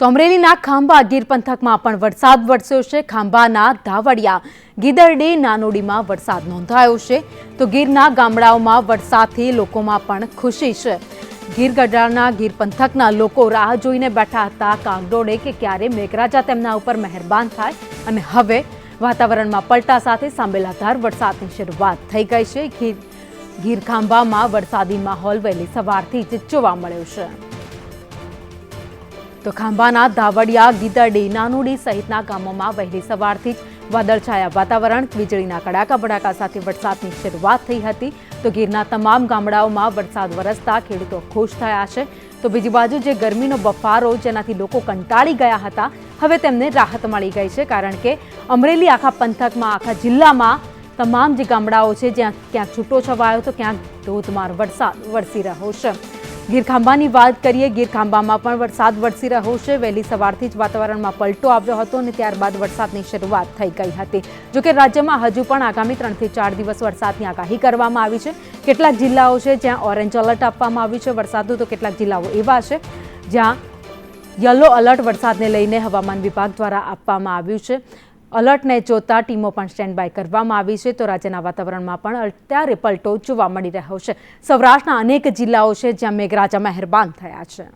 તો અમરેલીના ખાંભા ગીર પંથકમાં પણ વરસાદ વરસ્યો છે. ખાંભાના ધાવડિયા ગીદરડી નાનોડીમાં વરસાદ નોંધાયો છે. તો ગીરના ગામડાઓમાં વરસાદથી લોકોમાં પણ ખુશી છે. ગીર ગઢડાના ગીર પંથકના લોકો રાહ જોઈને બેઠા હતા કાગડોળે કે ક્યારે મેઘરાજા તેમના ઉપર મહેરબાન થાય અને હવે વાતાવરણમાં પલટા સાથે સાંબેલાધાર વરસાદની શરૂઆત થઈ ગઈ છે. ગીર ગીર ખાંભામાં વરસાદી માહોલ વહેલી સવારથી જ જોવા મળ્યો છે. તો ખાંભાના ધાવડિયા ગીદરડી નાનુડી સહિતના ગામોમાં વહેલી સવારથી જ વાદળછાયા વાતાવરણ, વીજળીના કડાકા ભડાકા સાથે વરસાદની શરૂઆત થઈ હતી. તો ગીરના તમામ ગામડાઓમાં વરસાદ વરસતા ખેડૂતો ખુશ થયા છે. તો બીજી બાજુ જે ગરમીનો બફારો જેનાથી લોકો કંટાળી ગયા હતા, હવે તેમને રાહત મળી ગઈ છે. કારણ કે અમરેલી આખા પંથકમાં, આખા જિલ્લામાં તમામ જે ગામડાઓ છે, જ્યાં ક્યાંક છૂટો છવાયો, તો ક્યાંક ધોધમાર વરસાદ વરસી રહ્યો છે. ગીર ખાંભાની વાત કરીએ ગીર ખાંભામાં પણ વરસાદ વરસી રહ્યો છે. વહેલી સવારથી જ વાતાવરણમાં પલટો આવ્યો હતો અને ત્યારબાદ વરસાદની શરૂઆત થઈ ગઈ હતી. જોકે રાજ્યમાં હજુ પણ આગામી ત્રણથી ચાર દિવસ વરસાદની આગાહી કરવામાં આવી છે. કેટલાક જિલ્લાઓ છે જ્યાં ઓરેન્જ એલર્ટ આપવામાં આવ્યું છે. વરસાદનું તો કેટલાક જિલ્લાઓ એવા છે જ્યાં યલો એલર્ટ વરસાદને લઈને હવામાન વિભાગ દ્વારા આપવામાં આવ્યું છે. અલર્ટને જોતા ટીમો પણ સ્ટેન્ડ બાય કરવામાં આવી છે તો રાજ્યના વાતાવરણમાં પણ અત્યારે પલટો જોવા મળી રહ્યો છે. સૌરાષ્ટ્રના અનેક જિલ્લાઓ છે જ્યાં મેઘરાજા મહેરબાન થયા છે.